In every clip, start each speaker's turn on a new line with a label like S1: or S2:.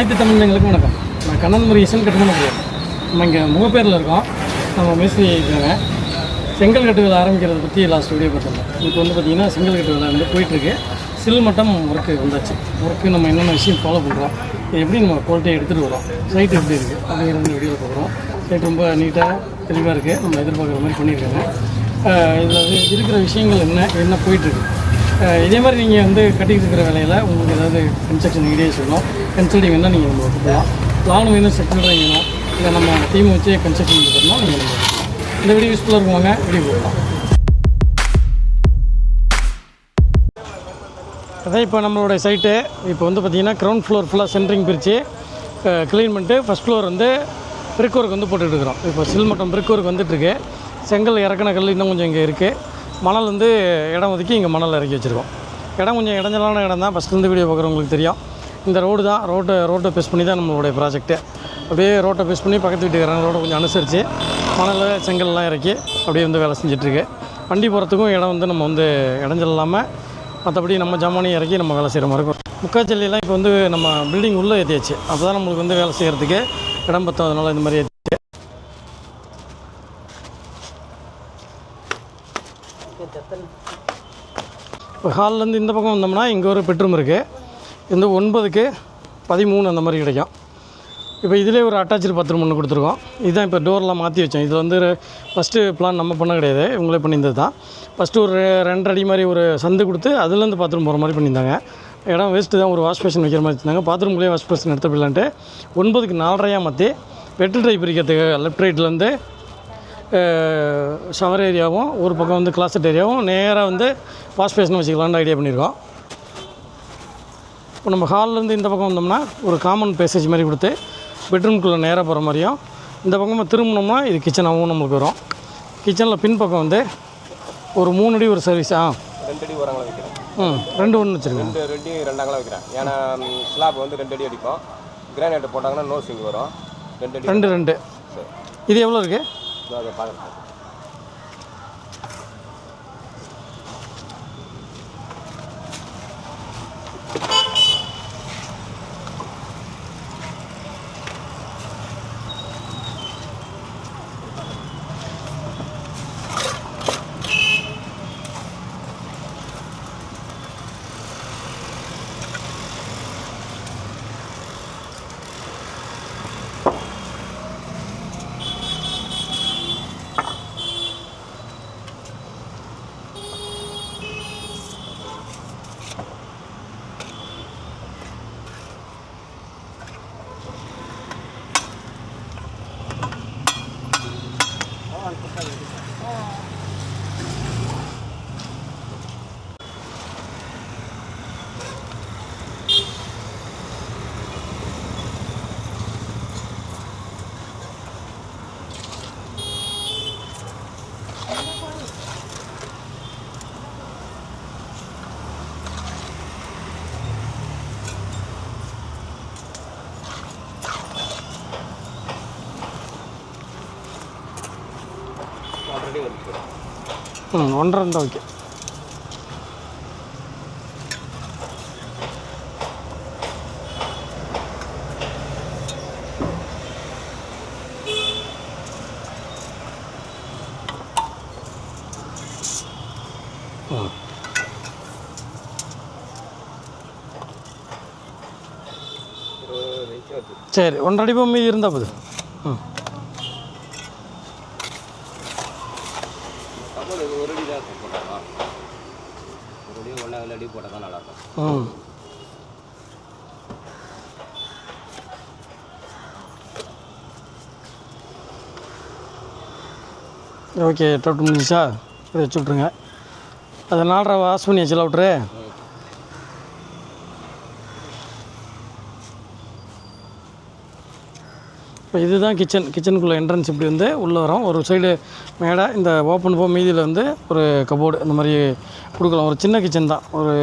S1: அனைத்து தமிழர்களுக்கும் வணக்கம். நான் கண்ணன் முருகேசன் கட்டுமான பிரியம் நம்ம இங்கே முகப்பேரில் இருக்கோம். நம்ம மேஸ்திரி இருக்காங்க. செங்கல் கட்டு வேலை ஆரம்பிக்கிறத பற்றி லாஸ்ட் வீடியோ பார்த்துருந்தோம் இப்போ வந்து பார்த்திங்கன்னா செங்கல் கட்டு வேலை வந்து போயிட்டுருக்கு. சில் மட்டம் ஒர்க்கு வந்தாச்சு. ஒர்க்கு நம்ம என்னென்ன விஷயம் ஃபாலோ பண்ணுறோம் எப்படி நம்ம குவாலிட்டியை எடுத்துகிட்டு வரோம். சைட் எப்படி இருக்குது அப்படிங்கிறது வீடியோவில் பார்க்குறோம். சைட் ரொம்ப நீட்டாக தெளிவாக இருக்குது நம்ம எதிர்பார்க்குற மாதிரி பண்ணியிருக்காங்க. இதில் இருக்கிற விஷயங்கள் என்ன? என்ன போயிட்டுருக்கு? இதே மாதிரி நீங்கள் வந்து கட்டிக்கிட்டு இருக்கிற வேலையில் உங்களுக்கு ஏதாவது கன்ஸ்ட்ரக்ஷன் ஐடியாஸ் வேணும் கன்சல்டிங் வேணால் நீங்கள் நம்ம கொடுக்கலாம் பிளான் வேணும் செக்யூரிட்டி வேணும் இல்லை நம்ம டீம் வச்சு கன்ஸ்ட்ரக்ஷன் பண்ணால் நீங்கள் நம்ம கொடுக்கலாம். இந்த வீடியோ யூஸ்ஃபுல்லாக இருக்குவாங்க வீடியோ கொடுக்கலாம் அதான் இப்போ நம்மளோட சைட்டு இப்போ வந்து பார்த்திங்கன்னா கிரவுண்ட் ஃப்ளோர் ஃபுல்லாக சென்ட்ரிங் பிரித்து க்ளீன் பண்ணிட்டு ஃபஸ்ட் ஃப்ளோர் வந்து பிரிக் ஒர்க் வந்து போட்டுட்டு இருக்கிறோம். இப்போ சில் மட்டம் பிரிக் ஒர்க் வந்துட்டுருக்கு செங்கல் இறக்கின கல் இன்னும் கொஞ்சம் இங்கே இருக்குது மணல் வந்து இடம் ஒதுக்கி இங்கே மணல் இறக்கி வச்சுருக்கோம். இடம் கொஞ்சம் இடைஞ்சலான இடம் தான். ஃபஸ்ட்டு வீடியோ பார்க்குறவங்களுக்கு தெரியும். இந்த ரோடு தான். ரோட்டை ரோட்டை பேஸ் பண்ணி தான் நம்மளுடைய ப்ராஜெக்ட்டு அப்படியே ரோட்டை பேஸ் பண்ணி பக்கத்து வீட்டுக்காரங்க ரோட்டை கொஞ்சம் அனுசரித்து மணல் செங்கல்லாம் இறக்கி அப்படியே வந்து வேலை செஞ்சிட்ருக்கு. வண்டி போகிறதுக்கும் இடம் வந்து நம்ம வந்து இடைஞ்சல் இல்லாமல் மற்றபடி நம்ம ஜாமானையும் இறக்கி நம்ம வேலை செய்கிற மாதிரி இருக்கும். முக்காச்சல்லிலாம் இப்போ வந்து நம்ம பில்டிங் உள்ளே ஏற்றியாச்சு அப்போ தான் நம்மளுக்கு வந்து வேலை செய்கிறதுக்கு இடம் பத்தம் அதனால் இந்த மாதிரி இப்போ ஹால்லேருந்து இந்த பக்கம் வந்தோம்னா இங்கே ஒரு பெட்ரூம் இருக்குது இந்த ஒன்பதுக்கு பதிமூணு அந்த மாதிரி கிடைக்கும். இப்போ இதிலே ஒரு அட்டாச்சு பாத்ரூம் ஒன்று கொடுத்துருக்கோம். இதுதான் இப்போ டோர்லாம் மாற்றி வச்சோம். இது வந்து ஃபஸ்ட்டு பிளான் நம்ம பண்ண கிடையாது. இவங்களே பண்ணியிருந்தது தான். ஃபஸ்ட்டு ஒரு ரெண்டரை அடி மாதிரி ஒரு சந்து கொடுத்து அதுலேருந்து பாத்ரூம் போகிற மாதிரி பண்ணியிருந்தாங்க. இடம் வேஸ்ட்டு தான். ஒரு வாஷ் பேஷன் வைக்கிற மாதிரி வச்சுருந்தாங்க. பாத்ரூம்லேயே வாஷ் பேஷன் எடுத்து போயிடலான்ட்டு ஒன்பதுக்கு நாலரையாக மாற்றி வெட்டு ட்ரை பிரிக்கிறதுக்கு லெஃப்ட் ரைட்லேருந்து ஷவர் ஏரியாவும் ஒரு பக்கம் வந்து கிளாசட் ஏரியாவும் நேராக வந்து வாஷ் பேஷன் வச்சுக்கலான்னு ஐடியா பண்ணியிருக்கோம். இப்போ நம்ம ஹால்லேருந்து இந்த பக்கம் வந்தோம்னா ஒரு காமன் பேசேஜ் மாதிரி கொடுத்து பெட்ரூம்குள்ளே நேராக போகிற மாதிரியும் இந்த பக்கமாக திரும்பினோம்னா இது கிச்சனாகவும் நம்மளுக்கு வரும். கிச்சனில் பின்பக்கம் வந்து ஒரு மூணு அடி ஒரு சர்வீஸ் ஆ?
S2: ரெண்டு அடி உரங்களை வைக்கிறேன்.
S1: ம் ரெண்டு ஒன்று வச்சுருங்க.
S2: ரெண்டு ரெண்டையும் ரெண்டாங்கலாம் வைக்கிறேன். ஏன்னா ஸ்லாப் வந்து ரெண்டு அடி அடிப்போம் கிரானைட் போட்டாங்கன்னா நோ சிங் வரும். ரெண்டு
S1: ரெண்டு ரெண்டு. இது எவ்வளோ இருக்குது
S2: இதோ அதை பார்க்குறேன் ஆல்ரெடி வந்து
S1: ம் ஒன்றரை இருந்தால் ஓகே ம்
S2: இருபது வயசு வருது
S1: சரி ஒன்றரை அடி மீதி இருந்தால் போதும் ம்
S2: கப்பல் இது ஒரு அடி தான் போட்டாங்க ஒரு அடி ஒன்றா போட்டால் தான் நல்லாயிருக்கும்
S1: ஓகே டவுட் முடிஞ்சிச்சா இதை வச்சு விட்ருங்க அதை நாலரை வாஷ் பண்ணி வச்சுல விட்ரு இப்போ இதுதான் கிச்சன் கிச்சனுக்குள்ளே என்ட்ரன்ஸ் இப்படி வந்து உள்ளே வரும். ஒரு சைடு மேடை இந்த ஓப்பன் போ மீதியில் வந்து ஒரு கபோர்டு இந்த மாதிரி கொடுக்கலாம். ஒரு சின்ன கிச்சன் தான். ஒரு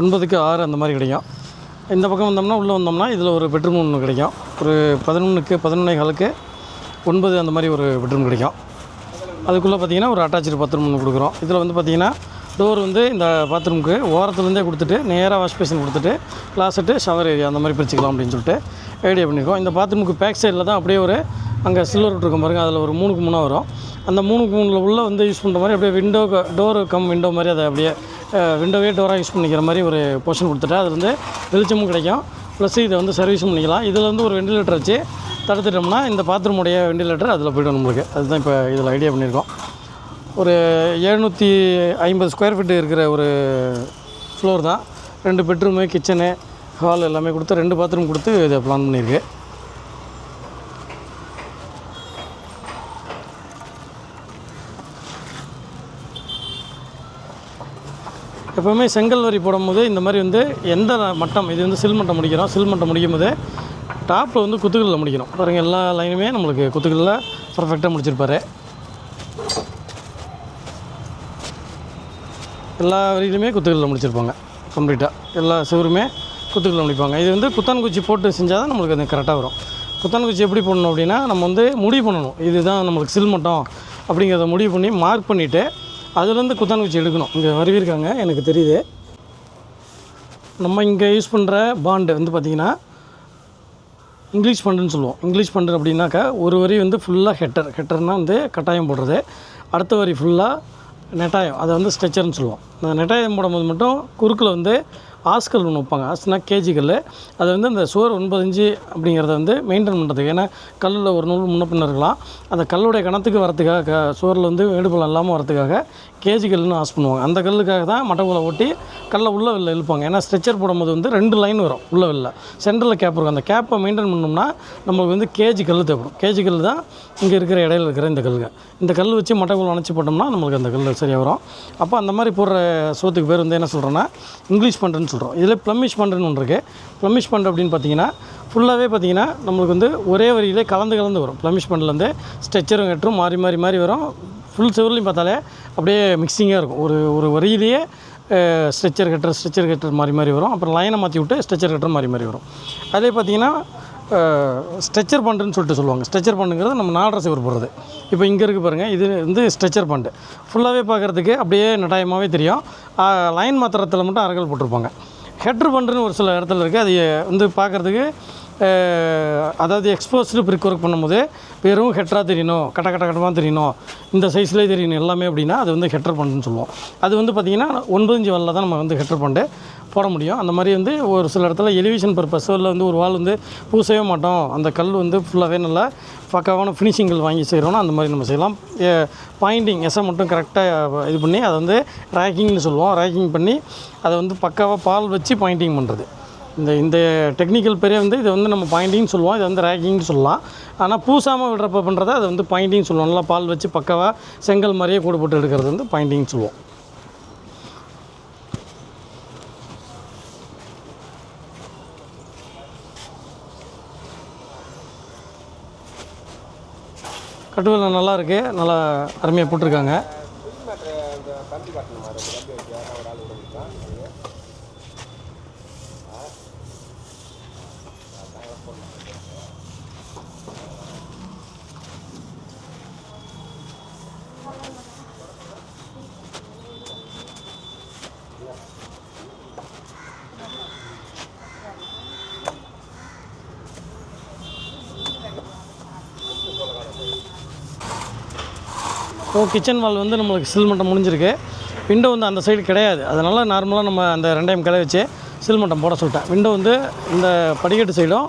S1: ஒன்பதுக்கு ஆறு அந்த மாதிரி கிடைக்கும். இந்த பக்கம் வந்தோம்னா உள்ளே வந்தோம்னா இதில் ஒரு பெட்ரூம் ஒன்று கிடைக்கும். ஒரு பதினொன்றுக்கு பதினொன்னே காலுக்கு ஒன்பது அந்த மாதிரி ஒரு பெட்ரூம் கிடைக்கும். அதுக்குள்ளே பார்த்தீங்கன்னா ஒரு அட்டாச்சு பாத்ரூம் ஒன்று கொடுக்குறோம். இதில் வந்து பார்த்தீங்கன்னா டோர் வந்து இந்த பாத்ரூமுக்கு ஓரத்துலேருந்தே கொடுத்துட்டு நேராக வாஷ் பேஷன் கொடுத்துட்டு கிளாஸெட்டு ஷவர் ஏரியா அந்த மாதிரி பிரிச்சுக்கலாம் அப்படின்னு சொல்லிட்டு ஐடியா பண்ணியிருக்கோம். இந்த பாத்ரூமுக்கு பேக் சைடில் தான் அப்படியே ஒரு அங்கே சில்வர் இருக்கும் பாருங்கள் அதில் ஒரு மூணுக்கு மூணாக வரும். அந்த மூணுக்கு மூணில் உள்ளே வந்து யூஸ் பண்ணுற மாதிரி அப்படியே விண்டோ டோர் கம் விண்டோ மாதிரி அதை அப்படியே விண்டோவே டோராக யூஸ் பண்ணிக்கிற மாதிரி ஒரு போர்ஷன் கொடுத்துட்டு அது வந்து வெளிச்சமும் கிடைக்கும். ப்ளஸ் இதை வந்து சர்வீஸும் பண்ணிக்கலாம். இதில் வந்து ஒரு வெண்டிலேட்டர் வச்சு தடுத்துட்டோம்னா இந்த பாத்ரூமுடைய வெண்டிலேட்டர் அதில் போய்டும் நம்மளுக்கு. அதுதான் இப்போ இதில் ஐடியா பண்ணியிருக்கோம். ஒரு எழுநூற்றி ஐம்பது ஸ்கொயர் ஃபீட் இருக்கிற ஒரு ஃப்ளோர் தான். ரெண்டு பெட்ரூமு கிச்சனு ஹால் எல்லாமே கொடுத்து ரெண்டு பாத்ரூம் கொடுத்து இதை பிளான் பண்ணியிருக்கு. எப்போவுமே செங்கல் வரி போடும்போது இந்த மாதிரி வந்து எந்த மட்டம் இது வந்து சில் மட்டம் முடிக்கிறோம். சில் மட்டம் முடிக்கும் போது டாப்பில் வந்து குத்துகளில் முடிக்கணும். பாருங்க எல்லா லைனுமே நம்மளுக்கு குத்துகளில் பர்ஃபெக்டாக முடிச்சிருப்பாரு. எல்லா வரியிலுமே குத்துகளில் முடிச்சிருப்பாங்க கம்ப்ளீட்டாக எல்லா சுவருமே குத்துகளில் முடிப்பாங்க. இது வந்து குத்தான்குச்சி போட்டு செஞ்சால் தான் நம்மளுக்கு அது கரெக்டாக வரும். குத்தான்குச்சி எப்படி பண்ணணும் அப்படின்னா நம்ம வந்து முடிவு பண்ணணும் இதுதான் நம்மளுக்கு சில் மட்டம் அப்படிங்கிறத முடிவு பண்ணி மார்க் பண்ணிவிட்டு அதுலேருந்து குத்தான்குச்சி எடுக்கணும். இங்கே வருவிருக்காங்க எனக்கு தெரியுது. நம்ம இங்கே யூஸ் பண்ணுற பாண்டு வந்து பார்த்திங்கன்னா இங்கிலீஷ் பண்டுன்னு சொல்லுவோம். இங்கிலீஷ் பண்டு அப்படின்னாக்கா ஒரு வரி வந்து ஃபுல்லாக ஹெட்டர் ஹெட்டர்னால் வந்து கட்டாயம் போடுறது. அடுத்த வரி ஃபுல்லாக நெட்டாயம் அதை வந்து ஸ்ட்ரெச்சர்னு சொல்லுவோம். அந்த நெட்டாயம் போடும்போது மட்டும் குறுக்கில் வந்து ஆஸ்கல் ஒன்று வைப்பாங்க. ஆஸ்னா கேஜிக்கல் அது வந்து அந்த சுவர் ஒன்பது இன்ச்சு அப்படிங்கிறத வந்து மெயின்டைன் பண்ணுறதுக்கு ஏன்னா கல்லில் ஒரு நூல் முன்ன பின்ன இருக்கலாம். அந்த கல்லுடைய கணத்துக்கு வரத்துக்காக க சுவரில் வந்து வேடுபலம் இல்லாமல் வரத்துக்காக கேஜி கல்லுன்னு ஆஸ் பண்ணுவாங்க. அந்த கல்லுக்காக தான் மட்டக்குள்ளே ஓட்டி கல்லை உள்ள வெளில இழுப்பாங்க. ஏன்னா ஸ்ட்ரெச்சர் போடும்போது வந்து ரெண்டு லைன் வரும் உள்ள வெளில. சென்டரில் கேப் இருக்கும். அந்த கேப்பை மெயின்டைன் பண்ணோம்னா நம்மளுக்கு வந்து கேஜி கல் தேவைப்படும். கேஜி கல் தான் இங்கே இருக்கிற இடையில இருக்கிற இந்த கல்லுங்க. இந்த கல் வச்சு மட்டக்குள்ள அணைச்சி போட்டோம்னா நம்மளுக்கு அந்த கல் சரியாக வரும். அப்போ அந்த மாதிரி போடுற சோத்துக்கு பேர் வந்து என்ன சொல்கிறோன்னா இங்கிலீஷ் பண்ணுறேன்னு சொல்கிறோம் இதில் ப்ளம்மிஷ் பண்ணுறேன்னு ஒன்று இருக்குது ப்ளம்மிஷ் பண்ணுற அப்படின்னு பார்த்தீங்கன்னா ஃபுல்லாகவே பார்த்தீங்கன்னா நம்மளுக்கு வந்து ஒரே வரியிலே கலந்து கலந்து வரும். ப்ளமிஷ் பண்ணலேருந்து ஸ்ட்ரெச்சரும் கட்டுரும் மாறி மாறி மாறி வரும். ஃபுல் செவர்லையும் பார்த்தாலே அப்படியே மிக்சிங்காக இருக்கும். ஒரு ஒரு வரியிலேயே ஸ்ட்ரெச்சர் கட்டர் ஸ்ட்ரெச்சர் கட்டர் மாறி மாறி வரும். அப்புறம் லைனை மாற்றி விட்டு ஸ்ட்ரெச்சர் கட்டர் மாறி மாறி வரும். அதே பார்த்தீங்கன்னா ஸ்ட்ரெச்சர் பண்டுன்னு சொல்லிட்டு சொல்லுவாங்க. ஸ்ட்ரெச்சர் பண்ணுங்கிறது நம்ம நாடர சிவர் போடுறது. இப்போ இங்கே இருக்குது பாருங்கள் இது வந்து ஸ்ட்ரெச்சர் பண்டு. ஃபுல்லாகவே பார்க்குறதுக்கு அப்படியே நட்டாயமாகவே தெரியும். லைன் மாத்திரத்தில் மட்டும் அரகல் போட்டிருப்பாங்க. ஹெட்ரு பண்டுன்னு ஒரு சில இடத்துல இருக்குது அது வந்து பார்க்குறதுக்கு அதாவது எக்ஸ்போஸ்டு பிரிக் ஒர்க் பண்ணும்போது வெறும் ஹெட்டராக தெரியணும் கட்ட கட்ட கட்டமாக தெரியணும். இந்த சைஸ்லேயே தெரியணும் எல்லாமே அப்படின்னா அது வந்து ஹெட்டர் பண்டுன்னு சொல்லுவோம். அது வந்து பார்த்திங்கன்னா ஒன்பது இஞ்சி வாலில் தான் நம்ம வந்து ஹெட்டர் பண்டு போட முடியும். அந்த மாதிரி வந்து ஒரு சில இடத்துல எலிவேஷன் பர்பஸ் இல்லை வந்து ஒரு வால் வந்து பூசவே மாட்டோம். அந்த கல் வந்து ஃபுல்லாகவே நல்லா பக்காவான ஃபினிஷிங்கள் வாங்கி செய்கிறோன்னா அந்த மாதிரி நம்ம செய்யலாம். பாயிண்டிங் எஸ்ஸை மட்டும் கரெக்டாக இது பண்ணி அதை வந்து ரேக்கிங்னு சொல்லுவோம். ரேக்கிங் பண்ணி அதை வந்து பக்காவாக பால் வச்சு பாயிண்டிங் பண்ணுறது இந்த இந்த டெக்னிக்கல் பேரே வந்து இதை வந்து நம்ம பாயிண்டிங்னு சொல்லுவோம். இதை வந்து ரேக்கிங்னு சொல்லலாம். ஆனால் பூசாமல் விடுறப்ப பண்ணுறத அதை வந்து பாயிண்டிங் சொல்லுவோம். நல்லா பால் வச்சு பக்கவாக செங்கல் மாதிரியே கூடு போட்டு எடுக்கிறது வந்து பாயிண்டிங் சொல்லுவோம். கட்டுவேல நல்லா இருக்குது நல்லா அருமையாக போட்டிருக்காங்க
S2: இந்த கம்பி காட்டணுமா ரெண்டு கம்பி வச்சு யாரா ஒரு ஆள் விட முடியுமா
S1: ஸோ கிச்சன் வால் வந்து நம்மளுக்கு சில் மட்டம் முடிஞ்சிருக்கு. விண்டோ வந்து அந்த சைடு கிடையாது. அதனால் நார்மலாக நம்ம அந்த ரெண்டையும் கிளை வச்சு சில் மட்டம் போட சொல்லிட்டேன். விண்டோ வந்து இந்த படிக்கட்டு சைடும்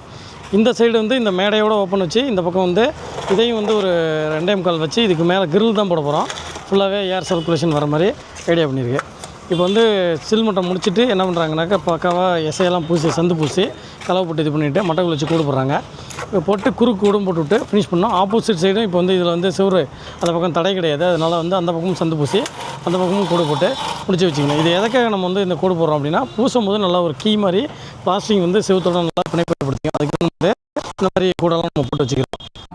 S1: இந்த சைடு வந்து இந்த மேடையோட ஓப்பன் வச்சு இந்த பக்கம் வந்து இதையும் வந்து ஒரு ரெண்டே கால் வச்சு இதுக்கு மேலே கிரில் தான் போட போகிறோம் ஃபுல்லாகவே ஏர் சர்க்குலேஷன் வர மாதிரி ஐடியா பண்ணியிருக்கு. இப்போ வந்து சில் மட்டம் முடிச்சுட்டு என்ன பண்ணுறாங்கனாக்கா பக்காவாக எசையெல்லாம் பூசி சந்து பூசி கலவை போட்டு இது பண்ணிவிட்டு மட்டை வச்சு கூடு போடுறாங்க. இப்போ போட்டு குறுக்கு கூடும் போட்டுவிட்டு ஃபினிஷ் பண்ணோம். ஆப்போசிட் சைடும் இப்போ வந்து இதில் வந்து சிவரு அந்த பக்கம் தடை கிடையாது. அதனால் வந்து அந்த பக்கமும் சந்து பூசி அந்த பக்கமும் கூடு போட்டு முடிச்சு வச்சுக்கணும். இது எதுக்காக நம்ம வந்து இந்த கூடு போடுறோம் அப்படின்னா பூசும் போது நல்லா ஒரு கீ மாதிரி பிளாஸ்டிக் வந்து செவத்தோட நல்லா பிணைப்படுத்திக்கும் அதுக்கு வந்து இந்த மாதிரி கூடெல்லாம் நம்ம போட்டு வச்சுக்கிறோம்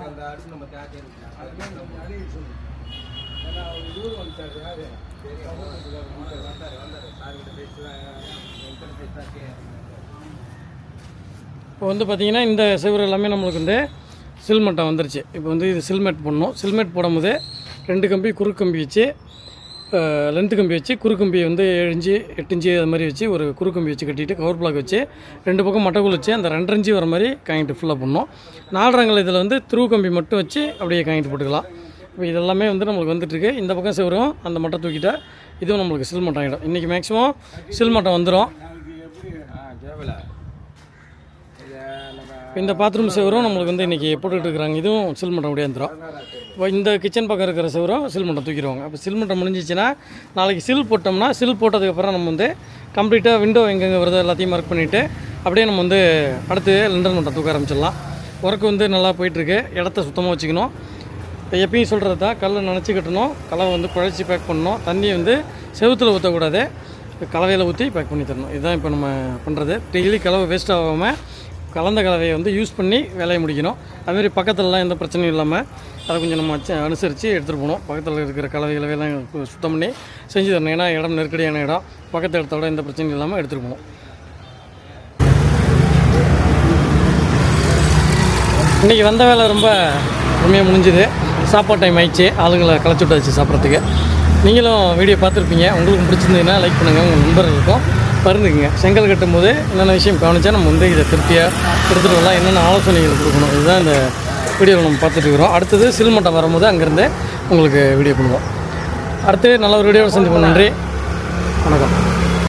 S1: இப்போ வந்து பார்த்திங்கன்னா இந்த சிவர் எல்லாமே நம்மளுக்கு வந்து சில்மெட்டை வந்துருச்சு. இப்போ வந்து இது சில்மெட் போடணும் சில்மெட் போடும்போது ரெண்டு கம்பி குறுக்கு கம்பி வச்சு லென்த்து கம்பி வச்சு குறுக்கம்பி வந்து ஏழு இன்ச்சு எட்டு இன்ச்சு அது மாதிரி வச்சு ஒரு குறுக்கம்பி வச்சு கட்டிட்டு கவர் பிளாக் வச்சு ரெண்டு பக்கம் மட்டைக்குள் வச்சு அந்த ரெண்டரை இன்ச்சு வர மாதிரி காயின்ட்டு ஃபுல்லாக பண்ணோம். நாலரங்கள் இதில் வந்து த்ரூ கம்பி மட்டும் வச்சு அப்படியே காயின்ட்டு போட்டுக்கலாம். இப்போ இதெல்லாமே வந்து நம்மளுக்கு வந்துட்டுருக்கு. இந்த பக்கம் செவரும் அந்த மட்டை தூக்கிட்டா இதுவும் நம்மளுக்கு சில் மட்டம் ஆகிடும் இன்றைக்கி மேக்ஸிமம் சில் மட்டம் வந்துடும் இந்த பாத்ரூம் செவரும் நம்மளுக்கு வந்து இன்றைக்கி போட்டுக்கிட்டு இருக்கிறாங்க. இதுவும் சில் மட்டம் அப்படியே வந்துடும் இப்போ இந்த கிச்சன் பக்கம் இருக்கிற செவரும் சில் மட்டம் தூக்கிடுவாங்க. அப்போ சில் மட்டம் முடிஞ்சிச்சுன்னா நாளைக்கு சில் போட்டோம்னா சில் போட்டதுக்கப்புறம் நம்ம வந்து கம்ப்ளீட்டாக விண்டோ எங்கெங்கே வருது எல்லாத்தையும் மார்க் பண்ணிவிட்டு அப்படியே நம்ம வந்து அடுத்து லண்டன் மட்டம் தூக்க ஆரம்பிச்சிடலாம். ஒர்க் வந்து நல்லா போயிட்டுருக்கு. இடத்த சுத்தமாக வச்சுக்கணும். இப்போ எப்பயும் சொல்கிறது தான் கல்லை நினச்சி கட்டணும் கலவை வந்து குழச்சி பேக் பண்ணணும் தண்ணியை வந்து செவுத்தில் ஊற்றக்கூடாது கலவையில் ஊற்றி பேக் பண்ணி தரணும். இதுதான் இப்போ நம்ம பண்ணுறது டெய்லி கலவை வேஸ்ட் ஆகாமல் கலந்த கலவையை வந்து யூஸ் பண்ணி வேலையை முடிக்கணும். அதுமாரி பக்கத்துலலாம் எந்த பிரச்சனையும் இல்லாமல் அதை கொஞ்சம் நம்ம அச்ச- அனுசரித்து எடுத்துகிட்டு போகணும். பக்கத்தில் இருக்கிற கலவைகளை எல்லாம் சுத்தம் பண்ணி செஞ்சு தரணும். ஏன்னா இடம் நெருக்கடியான இடம். பக்கத்து இடத்தோட எந்த பிரச்சனையும் இல்லாமல் எடுத்துகிட்டு போகணும். இன்றைக்கி வந்த வேலை ரொம்ப உண்மையாக முடிஞ்சுது. சாப்பாடு டைம் ஆயிடுச்சு. ஆளுங்களை களைச்சி விட்டாச்சு சாப்பிட்றதுக்கு. நீங்களும் வீடியோ பார்த்துருப்பீங்க. உங்களுக்கு பிடிச்சிருந்ததுன்னா லைக் பண்ணுங்கள் உங்கள் நண்பர்களுக்கும் பருந்துக்குங்க செங்கல் கட்டும் போது என்னென்ன விஷயம் கவனிச்சா நம்ம வந்து இதை திருப்தியாக எடுத்துகிட்டு வரலாம். என்னென்ன ஆலோசனைகள் கொடுக்கணும். இதுதான் இந்த வீடியோவில் நம்ம பார்த்துட்டு இருக்கிறோம். அடுத்தது சில்மட்டம் வரும்போது அங்கேருந்து உங்களுக்கு வீடியோ பண்ணுவோம். அடுத்து நல்ல ஒரு வீடியோவில் சந்திப்போம். நன்றி. வணக்கம்.